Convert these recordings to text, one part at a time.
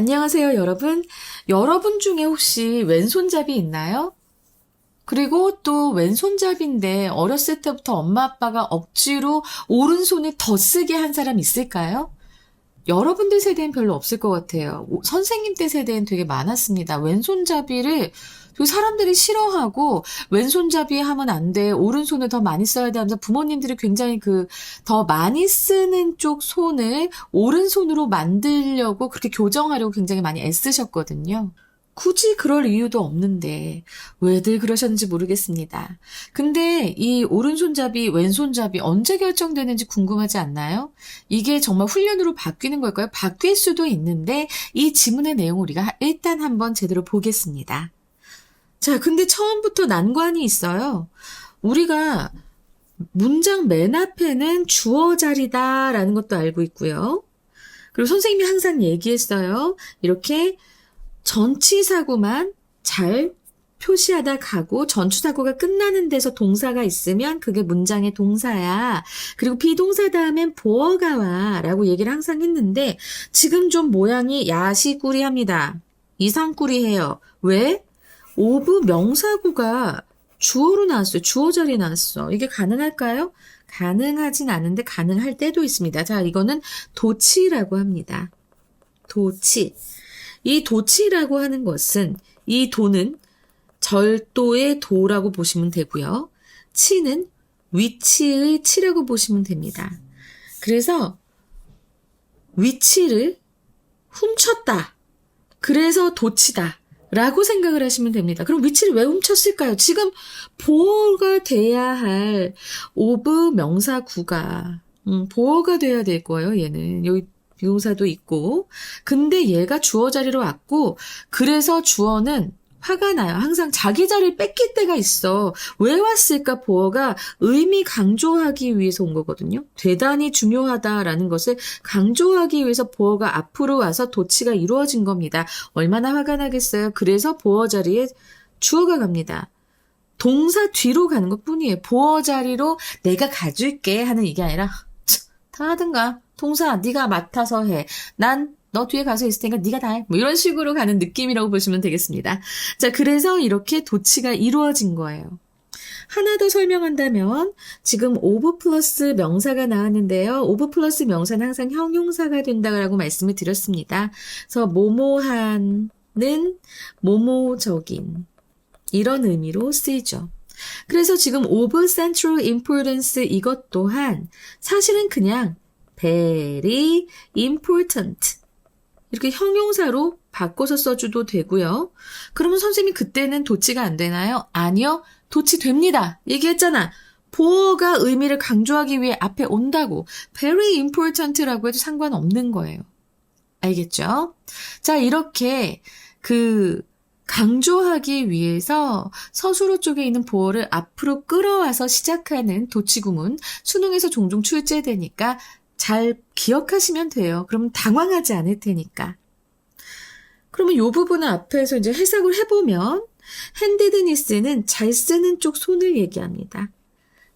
안녕하세요, 여러분. 여러분 중에 혹시 왼손잡이 있나요? 그리고 또 왼손잡이인데 어렸을 때부터 엄마 아빠가 억지로 오른손을 더 쓰게 한 사람 있을까요? 여러분들 세대엔 별로 없을 것 같아요. 오- 선생님 때 세대엔 되게 많았습니다. 왼손잡이를 그 사람들이 싫어하고 왼손잡이 하면 안 돼. 오른손을 더 많이 써야 돼 하면서 부모님들이 굉장히 그 더 많이 쓰는 쪽 손을 오른손으로 만들려고 그렇게 교정하려고 굉장히 많이 애쓰셨거든요. 굳이 그럴 이유도 없는데 왜들 그러셨는지 모르겠습니다. 근데 이 오른손잡이, 왼손잡이 언제 결정되는지 궁금하지 않나요? 이게 정말 훈련으로 바뀌는 걸까요? 바뀔 수도 있는데 이 지문의 내용 우리가 일단 한번 제대로 보겠습니다. 자, 근데 처음부터 난관이 있어요. 우리가 문장 맨 앞에는 주어 자리다라는 것도 알고 있고요. 그리고 선생님이 항상 얘기했어요. 이렇게 전치사고만 잘 표시하다 가고 전치사고가 끝나는 데서 동사가 있으면 그게 문장의 동사야. 그리고 비동사 다음엔 보어가 와 라고 얘기를 항상 했는데 지금 좀 모양이 야시꾸리합니다. 이상꾸리해요. 왜? 오브 명사구가 주어로 나왔어요. 주어 자리에 나왔어. 이게 가능할까요? 가능하진 않은데 가능할 때도 있습니다. 자, 이거는 도치라고 합니다. 도치. 이 도치라고 하는 것은 이 도는 절도의 도라고 보시면 되고요. 치는 위치의 치라고 보시면 됩니다. 그래서 위치를 훔쳤다. 그래서 도치다. 라고 생각을 하시면 됩니다. 그럼 위치를 왜 훔쳤을까요? 지금 보호가 돼야 할 오브 명사구가 음, 보호가 돼야 될 거예요. 얘는 여기 비동사도 있고 근데 얘가 주어 자리로 왔고 그래서 주어는 화가 나요. 항상 자기 자리를 뺏길 때가 있어. 왜 왔을까? 보어가 의미 강조하기 위해서 온 거거든요. 대단히 중요하다라는 것을 강조하기 위해서 보어가 앞으로 와서 도치가 이루어진 겁니다. 얼마나 화가 나겠어요? 그래서 보어 자리에 주어가 갑니다. 동사 뒤로 가는 것 뿐이에요. 보어 자리로 내가 가줄게 하는 이게 아니라 다 하든가. 동사 네가 맡아서 해. 난 너 뒤에 가서 있을 테니까 네가 다 해. 뭐 이런 식으로 가는 느낌이라고 보시면 되겠습니다. 자, 그래서 이렇게 도치가 이루어진 거예요. 하나 더 설명한다면 지금 오브 플러스 명사가 나왔는데요. 오브 플러스 명사는 항상 형용사가 된다고 말씀을 드렸습니다. 그래서 모모한은 모모적인 이런 의미로 쓰이죠. 그래서 지금 of central 이것 또한 사실은 그냥 very important 이렇게 형용사로 바꿔서 써줘도 되고요. 그러면 선생님이 그때는 도치가 안 되나요? 아니요. 도치 됩니다. 얘기했잖아. 보어가 의미를 강조하기 위해 앞에 온다고. very important라고 해도 상관없는 거예요. 알겠죠? 자, 이렇게 그 강조하기 위해서 서술어 쪽에 있는 보어를 앞으로 끌어와서 시작하는 도치구문 수능에서 종종 출제되니까 잘 기억하시면 돼요. 그럼 당황하지 않을 테니까. 그러면 이 부분을 앞에서 이제 해석을 해보면 핸디드니스는 잘 쓰는 쪽 손을 얘기합니다.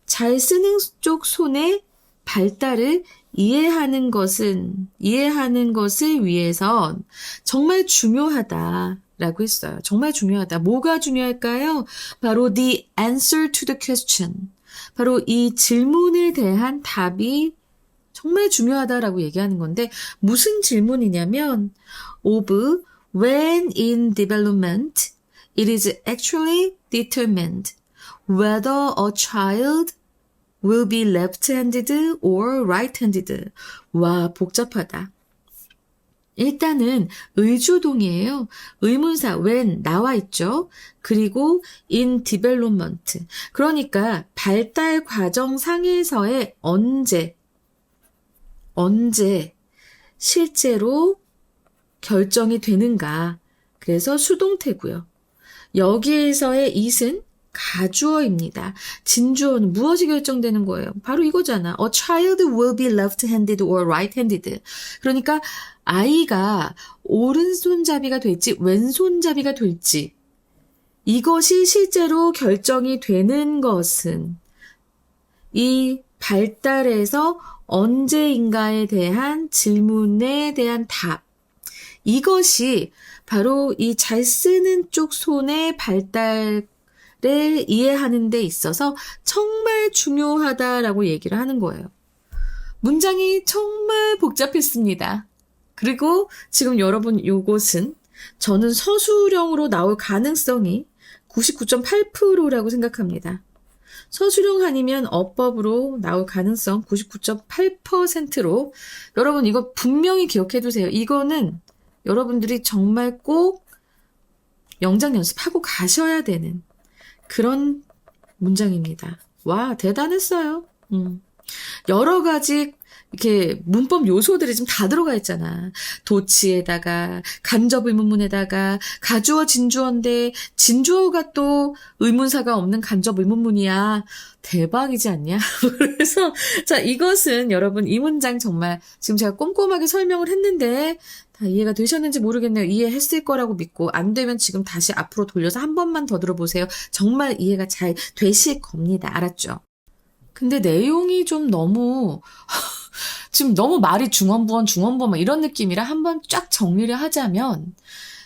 잘 쓰는 쪽 손의 발달을 이해하는 것은 이해하는 것을 위해선 정말 중요하다 라고 했어요. 정말 중요하다. 뭐가 중요할까요? 바로 the answer to the question. 바로 이 질문에 대한 답이 정말 중요하다라고 얘기하는 건데 무슨 질문이냐면 of when in development it is actually determined whether a child will be left-handed or right-handed. 와, 복잡하다. 일단은 의주동이에요. 의문사 when 나와 있죠. 그리고 in development. 그러니까 발달 과정 상에서의 언제 언제 실제로 결정이 되는가. 그래서 수동태고요. 여기에서의 it은 가주어입니다. 진주어는 무엇이 결정되는 거예요? 바로 이거잖아. A child will be left-handed or right-handed. 그러니까 아이가 오른손잡이가 될지 왼손잡이가 될지 이것이 실제로 결정이 되는 것은 이 발달에서 언제인가에 대한 질문에 대한 답. 이것이 바로 이 잘 쓰는 쪽 손의 발달을 이해하는 데 있어서 정말 중요하다라고 얘기를 하는 거예요. 문장이 정말 복잡했습니다. 그리고 지금 여러분 요것은 저는 서술형으로 나올 가능성이 99.8%라고 생각합니다. 서술형 아니면 어법으로 나올 가능성 99.8%로 여러분 이거 분명히 기억해 두세요. 이거는 여러분들이 정말 꼭 영장 연습하고 가셔야 되는 그런 문장입니다. 와, 대단했어요. 음. 여러 가지 이렇게 문법 요소들이 지금 다 들어가 있잖아. 도치에다가 간접 의문문에다가 가주어 진주어인데 진주어가 또 의문사가 없는 간접 의문문이야. 대박이지 않냐? 그래서 자 이것은 여러분 이 문장 정말 지금 제가 꼼꼼하게 설명을 했는데 다 이해가 되셨는지 모르겠네요. 이해했을 거라고 믿고 안 되면 지금 다시 앞으로 돌려서 한 번만 더 들어보세요. 정말 이해가 잘 되실 겁니다. 알았죠? 근데 내용이 좀 너무 지금 너무 말이 중원부원 중원부원 막 이런 느낌이라 한번 쫙 정리를 하자면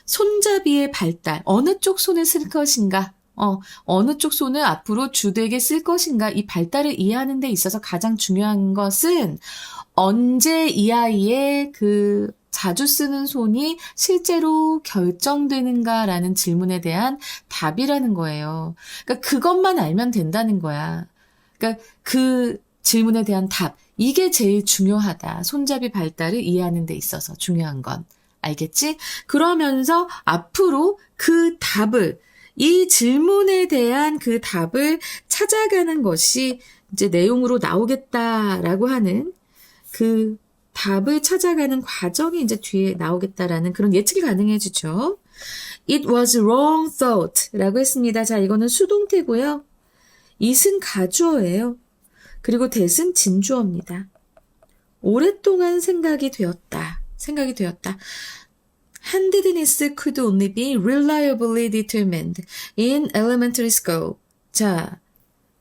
손잡이의 발달 어느 쪽 손을 쓸 것인가 어, 어느 쪽 손을 앞으로 주되게 쓸 것인가 이 발달을 이해하는 데 있어서 가장 중요한 것은 언제 이 아이의 그 자주 쓰는 손이 실제로 결정되는가라는 질문에 대한 답이라는 거예요. 그러니까 그것만 알면 된다는 거야. 그러니까 그 질문에 대한 답. 이게 제일 중요하다. 손잡이 발달을 이해하는 데 있어서 중요한 건. 알겠지? 그러면서 앞으로 그 답을, 이 질문에 대한 그 답을 찾아가는 것이 이제 내용으로 나오겠다라고 하는 그 답을 찾아가는 과정이 이제 뒤에 나오겠다라는 그런 예측이 가능해지죠. It was wrong thought 라고 했습니다. 자, 이거는 수동태고요. it은 가주어예요. 그리고 that은 진주어입니다. 오랫동안 생각이 되었다. 생각이 되었다. handedness could only be reliably determined in elementary school. 자,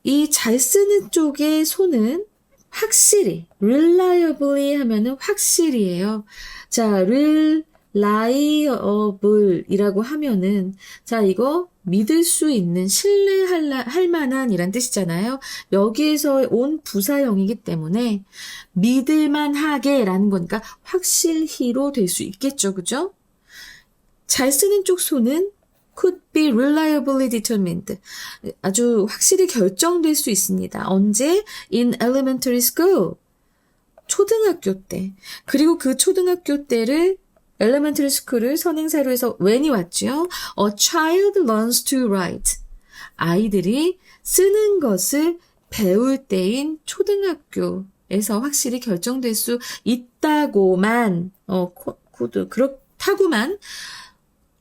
이 잘 쓰는 쪽의 손은 확실히, reliably 하면은 확실히예요. 자, reliable 이라고 하면은, 자, 이거 믿을 수 있는, 신뢰할 할 만한 이란 뜻이잖아요. 여기에서 온 부사형이기 때문에 믿을만 하게 라는 거니까 확실히로 될 수 있겠죠. 그죠? 잘 쓰는 쪽 손은 could be reliably determined. 아주 확실히 결정될 수 있습니다. 언제? in elementary school. 초등학교 때. 그리고 그 초등학교 때를 elementary school을 선행사로 해서 when이 왔죠. A child learns to write. 아이들이 쓰는 것을 배울 때인 초등학교에서 확실히 결정될 수 있다고만, 어, 코, 코드, 그렇다고만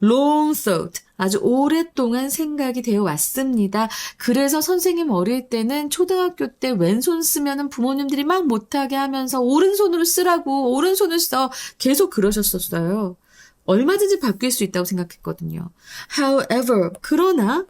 long thought. 아주 오랫동안 생각이 되어 왔습니다. 그래서 선생님 어릴 때는 초등학교 때 왼손 쓰면은 부모님들이 막 못하게 하면서 오른손으로 쓰라고 오른손을 써 계속 그러셨었어요. 얼마든지 바뀔 수 있다고 생각했거든요. However, 그러나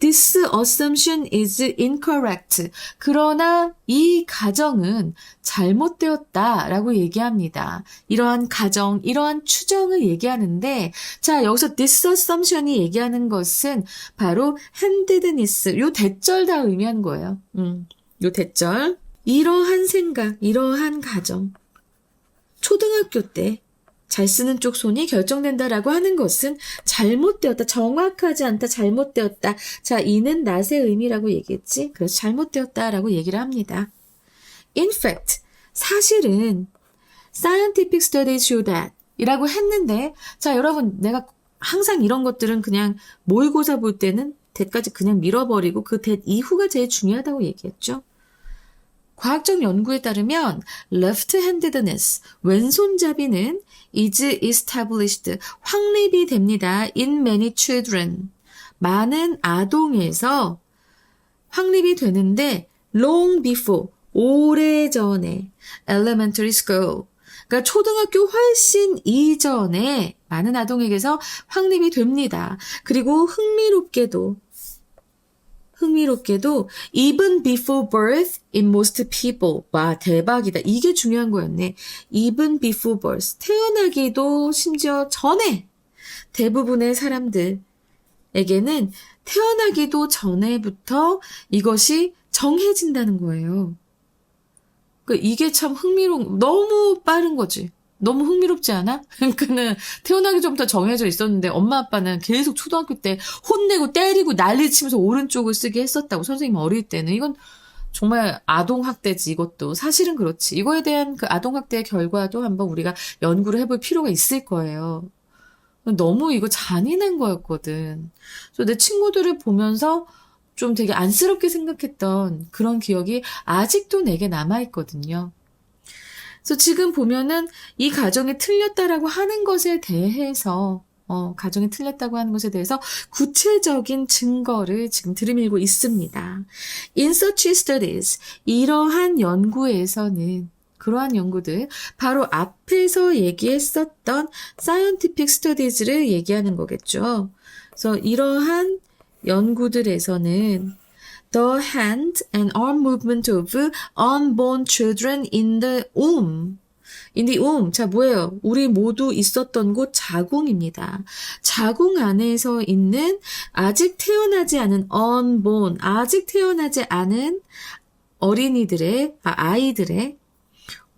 This assumption is incorrect. 그러나 이 가정은 잘못되었다 라고 얘기합니다. 이러한 가정, 이러한 추정을 얘기하는데, 자, 여기서 this assumption이 얘기하는 것은 바로 handedness, 요 대절 다 의미하는 거예요. 음, 요 대절. 이러한 생각, 이러한 가정. 초등학교 때 잘 쓰는 쪽 손이 결정된다라고 하는 것은 잘못되었다, 정확하지 않다, 잘못되었다. 자, 이는 낫의 의미라고 얘기했지. 그래서 잘못되었다라고 얘기를 합니다. In fact, 사실은 scientific studies show that 이라고 했는데, 자, 여러분, 내가 항상 이런 것들은 그냥 모의고사 볼 때는 대까지 그냥 밀어버리고 그 대 이후가 제일 중요하다고 얘기했죠. 과학적 연구에 따르면 left-handedness, 왼손잡이는 is established, 확립이 됩니다. in many children. 많은 아동에서 확립이 되는데 long before, 오래전에 elementary school, 그러니까 초등학교 훨씬 이전에 많은 아동에게서 확립이 됩니다. 그리고 흥미롭게도 흥미롭게도 even before birth in most people. 와, 대박이다. 이게 중요한 거였네. even before birth. 태어나기도 심지어 전에 대부분의 사람들에게는 태어나기도 전에부터 이것이 정해진다는 거예요. 그 이게 참 흥미로운 너무 빠른 거지. 너무 흥미롭지 않아? 그러니까는 태어나기 전부터 정해져 있었는데 엄마 아빠는 계속 초등학교 때 혼내고 때리고 난리 치면서 오른쪽을 쓰게 했었다고 선생님 어릴 때는 이건 정말 아동 학대지 이것도 사실은 그렇지 이거에 대한 그 아동 학대의 결과도 한번 우리가 연구를 해볼 필요가 있을 거예요. 너무 이거 잔인한 거였거든. 그래서 내 친구들을 보면서 좀 되게 안쓰럽게 생각했던 그런 기억이 아직도 내게 남아 있거든요. 그래서 지금 보면은 이 가정이 틀렸다라고 하는 것에 대해서 어, 가정이 틀렸다고 하는 것에 대해서 구체적인 증거를 지금 들이밀고 있습니다. In such studies, 이러한 연구에서는 그러한 연구들, 바로 앞에서 얘기했었던 scientific studies를 얘기하는 거겠죠. 그래서 이러한 연구들에서는 the hand and arm movement of unborn children in the womb. in the womb. 자, 뭐예요? 우리 모두 있었던 곳 자궁입니다. 자궁 안에서 있는 아직 태어나지 않은 unborn, 아직 태어나지 않은 어린이들의, 아, 아이들의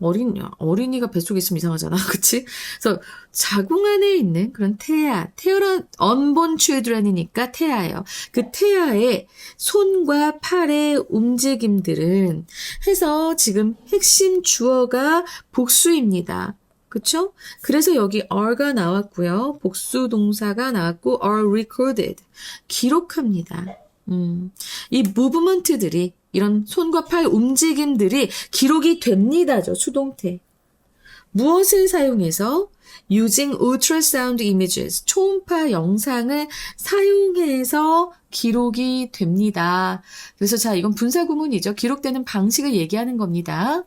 어린, 어린이가 뱃속에 있으면 이상하잖아. 그치? 그래서 자궁 안에 있는 그런 태아, 태어난, unborn children이니까 태아예요. 그 태아의 손과 팔의 움직임들은 해서 지금 핵심 주어가 복수입니다. 그쵸? 그래서 여기 are가 나왔고요. 복수 동사가 나왔고 are recorded. 기록합니다. 음, 이 무브먼트들이 이런 손과 팔 움직임들이 기록이 됩니다죠. 수동태. 무엇을 사용해서 using ultrasound images 초음파 영상을 사용해서 기록이 됩니다. 그래서 자 이건 분사 구문이죠. 기록되는 방식을 얘기하는 겁니다.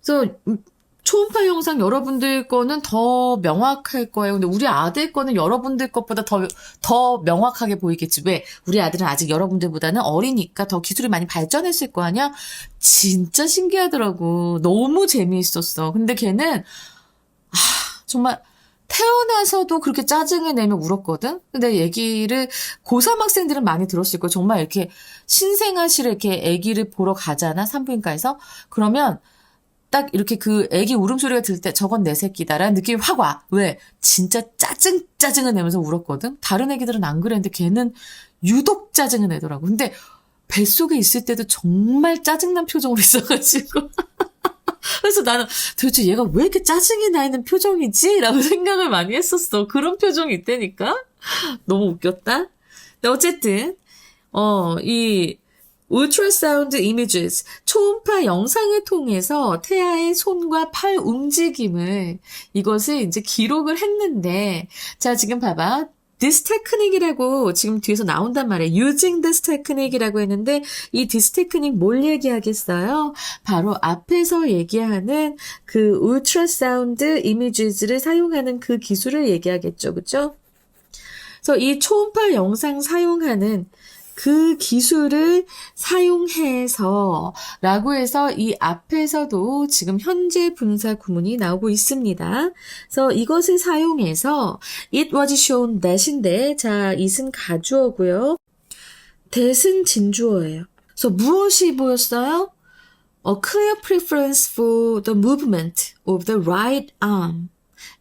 그래서 초음파 영상 여러분들 거는 더 명확할 거예요. 근데 우리 아들 거는 여러분들 것보다 더, 더 명확하게 보이겠지. 왜? 우리 아들은 아직 여러분들보다는 어리니까 더 기술이 많이 발전했을 거 아니야? 진짜 신기하더라고. 너무 재미있었어. 근데 걔는, 아, 정말, 태어나서도 그렇게 짜증을 내며 울었거든? 근데 얘기를 고3 학생들은 많이 들었을 거예요. 정말 이렇게 신생아실에 이렇게 아기를 보러 가잖아, 산부인과에서. 그러면 딱 이렇게 그 애기 울음소리가 들 때 저건 내 새끼다라는 느낌이 확 와. 왜? 진짜 짜증, 짜증을 내면서 울었거든? 다른 애기들은 안 그랬는데 걔는 유독 짜증을 내더라고. 근데 뱃속에 있을 때도 정말 짜증난 표정으로 있어가지고. 그래서 나는 도대체 얘가 왜 이렇게 짜증이 나 있는 표정이지? 라고 생각을 많이 했었어. 그런 표정이 있다니까? 너무 웃겼다? 근데 어쨌든, 어, 이, 울트라사운드 이미지스 초음파 영상을 통해서 태아의 손과 팔 움직임을 이것을 이제 기록을 했는데 자 지금 봐봐 this technique이라고 지금 뒤에서 나온단 말이에요. using this technique이라고 했는데 이 this technique 뭘 얘기하겠어요? 바로 앞에서 얘기하는 그 울트라사운드 이미지즈를 사용하는 그 기술을 얘기하겠죠. 그죠? 그래서 이 초음파 영상 사용하는 그 기술을 사용해서 라고 해서 이 앞에서도 지금 현재 분사 구문이 나오고 있습니다. 그래서 이것을 사용해서 it was shown that인데 자, it은 가주어고요. that은 진주어예요. 그래서 무엇이 보였어요? A clear preference for the movement of the right arm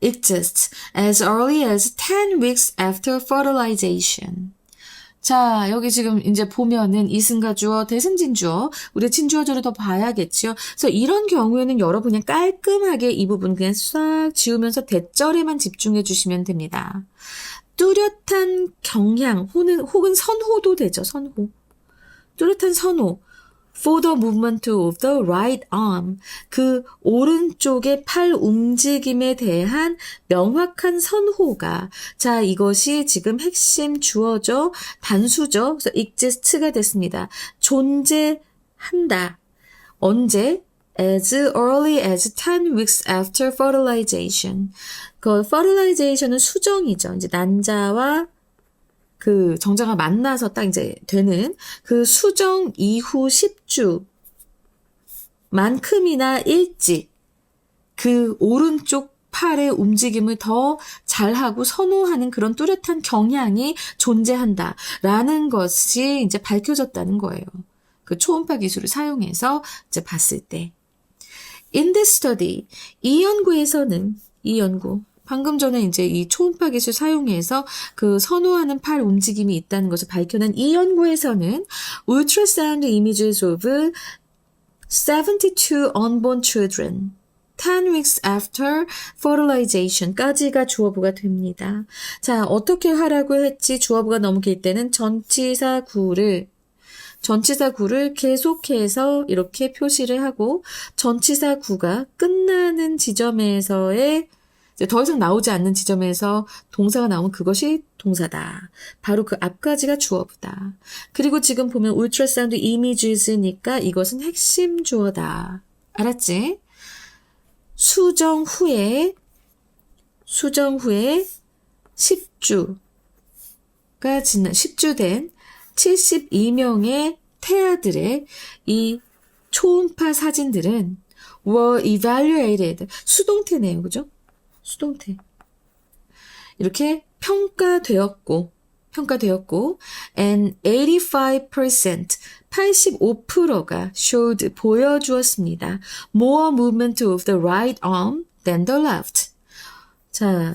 exists as early as 10 weeks after fertilization. 자, 여기 지금 이제 보면은 이승가 주어, 대승진 주어, 우리 진주어조를 더 봐야겠죠. 그래서 이런 경우에는 여러분 그냥 깔끔하게 이 부분 그냥 싹 지우면서 대절에만 집중해 주시면 됩니다. 뚜렷한 경향, 혹은, 혹은 선호도 되죠, 선호. 뚜렷한 선호. For the movement of the right arm. 그 오른쪽의 팔 움직임에 대한 명확한 선호가. 자, 이것이 지금 핵심 주어죠. 단수죠. 그래서 exist가 됐습니다. 존재한다. 언제? as early as 10 weeks after fertilization. 그 fertilization은 수정이죠. 이제 난자와 그 정자가 만나서 딱 이제 되는 그 수정 이후 10주 만큼이나 일찍 그 오른쪽 팔의 움직임을 더 잘하고 선호하는 그런 뚜렷한 경향이 존재한다라는 것이 이제 밝혀졌다는 거예요. 그 초음파 기술을 사용해서 이제 봤을 때. In this study, 이 연구에서는, 이 연구, 방금 전에 이제 이 초음파 기술 사용해서 그 선호하는 팔 움직임이 있다는 것을 밝혀낸 이 연구에서는 ultrasound images of 72 unborn children 10 weeks after fertilization까지가 주어부가 됩니다. 자, 어떻게 하라고 했지? 주어부가 너무 길 때는 전치사 구를 전치사 구를 계속해서 이렇게 표시를 하고 전치사 구가 끝나는 지점에서의 이제 더 이상 나오지 않는 지점에서 동사가 나오면 그것이 동사다. 바로 그 앞까지가 주어부다. 그리고 지금 보면 울트라사운드 이미지즈니까 이것은 핵심 주어다. 알았지? 수정 후에 수정 후에 10주가 지난 10주 된 72명의 태아들의 이 초음파 사진들은 were evaluated 수동태네요. 그죠? 수동태. 이렇게 평가되었고 평가되었고 and 85% 85%가 showed 보여주었습니다. more movement of the right arm than the left. 자,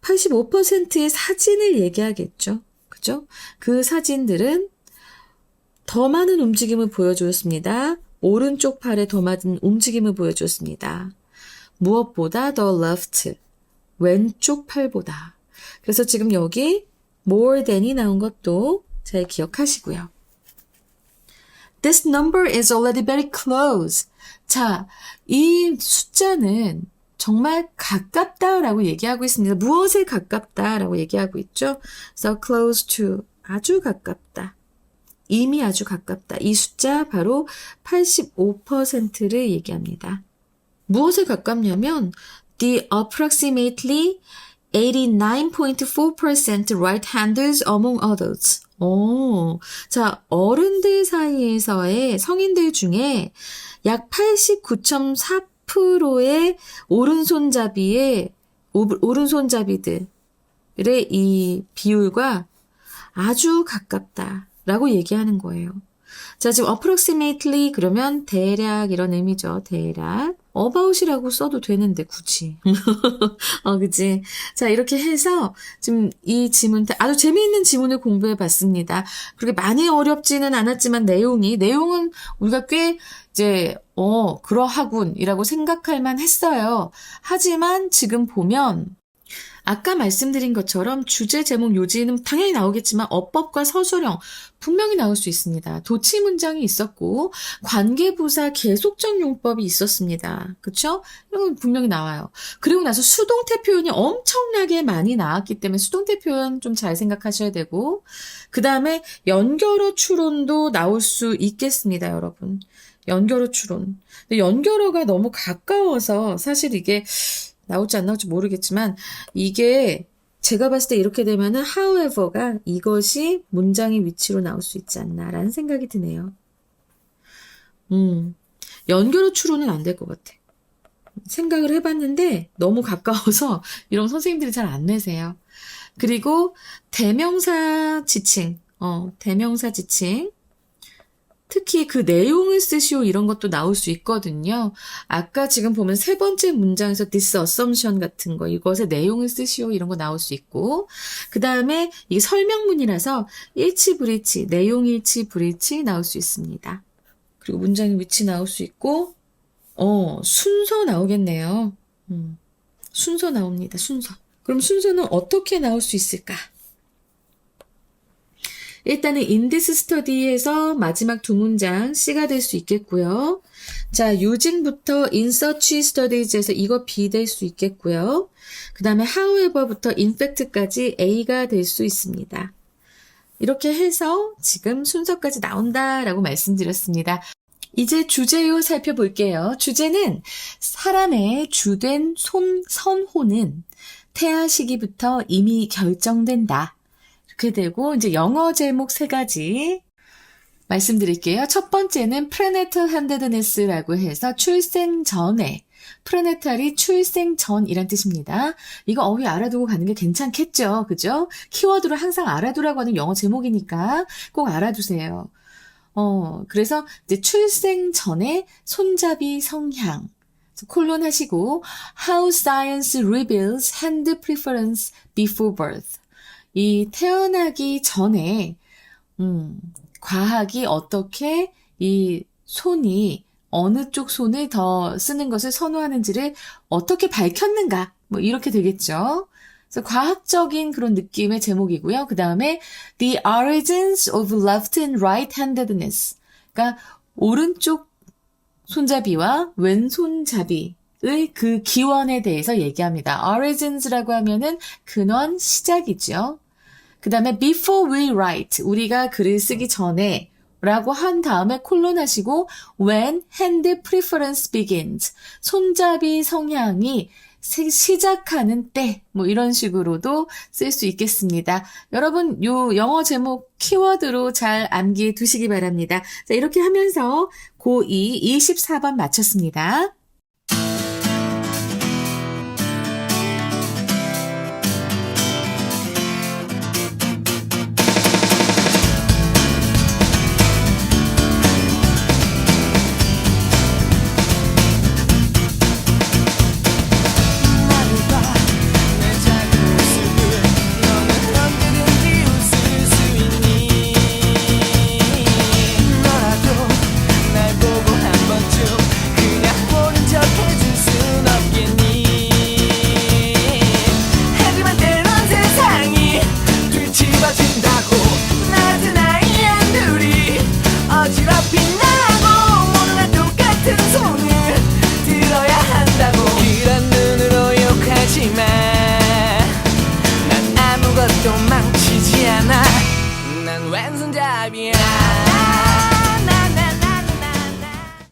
85%의 사진을 얘기하겠죠. 그죠? 그 사진들은 더 많은 움직임을 보여주었습니다. 오른쪽 팔에 더 많은 움직임을 보여주었습니다. 무엇보다 the left, 왼쪽 팔보다. 그래서 지금 여기 more than이 나온 것도 잘 기억하시고요. This number is already very close. 자, 이 숫자는 정말 가깝다라고 얘기하고 있습니다. 무엇에 가깝다라고 얘기하고 있죠? So close to 아주 가깝다. 이미 아주 가깝다. 이 숫자 바로 85%를 얘기합니다. 무엇에 가깝냐면 the approximately 89.4% right-handers among adults. 오, 자, 어른들 사이에서의 성인들 중에 약 89.4%의 오른손잡이의 오- 오른손잡이들의 이 비율과 아주 가깝다라고 얘기하는 거예요. 자, 지금 approximately 그러면 대략 이런 의미죠. 대략. About이라고 써도 되는데 굳이. 어, 그치. 자, 이렇게 해서 지금 이 지문 아주 재미있는 지문을 공부해 봤습니다. 그렇게 많이 어렵지는 않았지만 내용이 내용은 우리가 꽤 이제 어, 그러하군이라고 생각할 만 했어요. 하지만 지금 보면 아까 말씀드린 것처럼 주제 제목 요지는 당연히 나오겠지만 어법과 서술형 분명히 나올 수 있습니다. 도치 문장이 있었고 관계부사 계속적 용법이 있었습니다. 그쵸? 이런 건 분명히 나와요. 그리고 나서 수동태 표현이 엄청나게 많이 나왔기 때문에 수동태 표현 좀 잘 생각하셔야 되고 그 다음에 연결어 추론도 나올 수 있겠습니다, 여러분. 연결어 추론. 근데 연결어가 너무 가까워서 사실 이게 나올지 안 나올지 모르겠지만 이게 제가 봤을 때 이렇게 되면은 however가 이것이 문장의 위치로 나올 수 있지 않나라는 생각이 드네요. 음, 연결어 추론은 안 될 것 같아. 생각을 해봤는데 너무 가까워서 이런 선생님들이 잘 안 내세요. 그리고 대명사 지칭, 어, 대명사 지칭. 특히 그 내용을 쓰시오 이런 것도 나올 수 있거든요. 아까 지금 보면 세 번째 문장에서 this assumption 같은 거, 이것의 내용을 쓰시오 이런 거 나올 수 있고, 그 다음에 이게 설명문이라서 일치, 불일치, 내용 일치, 불일치 나올 수 있습니다. 그리고 문장의 위치 나올 수 있고, 어, 순서 나오겠네요. 음, 순서 나옵니다. 순서. 그럼 순서는 어떻게 나올 수 있을까? 일단은 this study에서 마지막 두 문장 C가 될 수 있겠고요. 자, in such studies에서 이거 B 될 수 있겠고요. 그 다음에 however부터 in fact까지 A가 될 수 있습니다. 이렇게 해서 지금 순서까지 나온다라고 말씀드렸습니다. 이제 주제요 살펴볼게요. 주제는 사람의 주된 손, 선호는 태아 시기부터 이미 결정된다. 좋게 되고, 이제 영어 제목 세 가지 말씀드릴게요. 첫 번째는 prenatal handedness라고 해서 출생 전에 프레네탈이 출생 전이란 뜻입니다. 이거 어휘 알아두고 가는 게 괜찮겠죠. 그죠? 키워드로 항상 알아두라고 하는 영어 제목이니까 꼭 알아두세요. 어, 그래서 이제 출생 전에 손잡이 성향. 콜론 하시고 How science reveals hand preference before birth. 이 태어나기 전에 음, 과학이 어떻게 이 손이 어느 쪽 손을 더 쓰는 것을 선호하는지를 어떻게 밝혔는가 뭐 이렇게 되겠죠. 그래서 과학적인 그런 느낌의 제목이고요. 그 다음에 The Origins of Left and Right-Handedness. 그러니까 오른쪽 손잡이와 왼손잡이의 그 기원에 대해서 얘기합니다. Origins라고 하면은 근원 시작이죠. 그 다음에 before we write 우리가 글을 쓰기 전에 라고 한 다음에 콜론 하시고 when hand preference begins 손잡이 성향이 시- 시작하는 때 뭐 이런 식으로도 쓸 수 있겠습니다. 여러분 요 영어 제목 키워드로 잘 암기해 두시기 바랍니다. 자 이렇게 하면서 고2 24번 마쳤습니다.